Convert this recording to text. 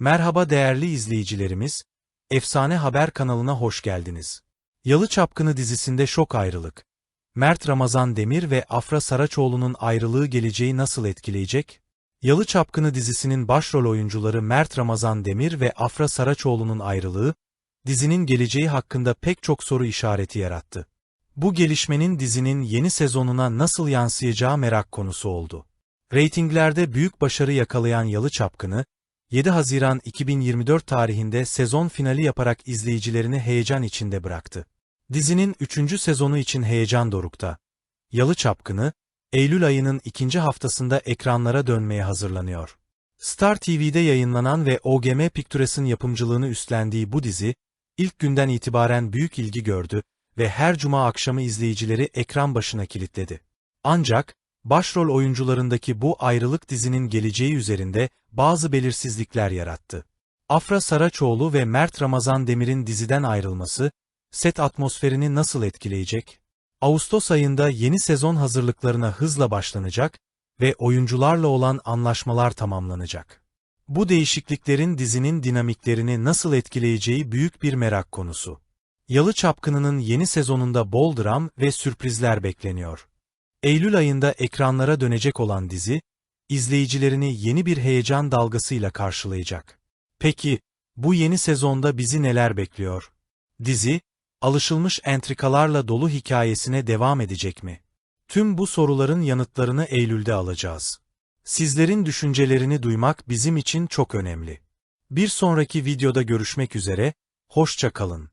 Merhaba değerli izleyicilerimiz, Efsane Haber kanalına hoş geldiniz. Yalı Çapkını dizisinde şok ayrılık. Mert Ramazan Demir ve Afra Saraçoğlu'nun ayrılığı geleceği nasıl etkileyecek? Yalı Çapkını dizisinin başrol oyuncuları Mert Ramazan Demir ve Afra Saraçoğlu'nun ayrılığı, dizinin geleceği hakkında pek çok soru işareti yarattı. Bu gelişmenin dizinin yeni sezonuna nasıl yansıyacağı merak konusu oldu. Reytinglerde büyük başarı yakalayan Yalı Çapkını, 7 Haziran 2024 tarihinde sezon finali yaparak izleyicilerini heyecan içinde bıraktı. Dizinin 3. sezonu için heyecan dorukta. Yalı Çapkını, Eylül ayının ikinci haftasında ekranlara dönmeye hazırlanıyor. Star TV'de yayınlanan ve OGM Pictures'ın yapımcılığını üstlendiği bu dizi, ilk günden itibaren büyük ilgi gördü ve her cuma akşamı izleyicileri ekran başına kilitledi. Ancak, başrol oyuncularındaki bu ayrılık dizinin geleceği üzerinde bazı belirsizlikler yarattı. Afra Saraçoğlu ve Mert Ramazan Demir'in diziden ayrılması, set atmosferini nasıl etkileyecek? Ağustos ayında yeni sezon hazırlıklarına hızla başlanacak ve oyuncularla olan anlaşmalar tamamlanacak. Bu değişikliklerin dizinin dinamiklerini nasıl etkileyeceği büyük bir merak konusu. Yalı Çapkını'nın yeni sezonunda bol dram ve sürprizler bekleniyor. Eylül ayında ekranlara dönecek olan dizi, izleyicilerini yeni bir heyecan dalgasıyla karşılayacak. Peki, bu yeni sezonda bizi neler bekliyor? Dizi, alışılmış entrikalarla dolu hikayesine devam edecek mi? Tüm bu soruların yanıtlarını Eylül'de alacağız. Sizlerin düşüncelerini duymak bizim için çok önemli. Bir sonraki videoda görüşmek üzere, hoşça kalın.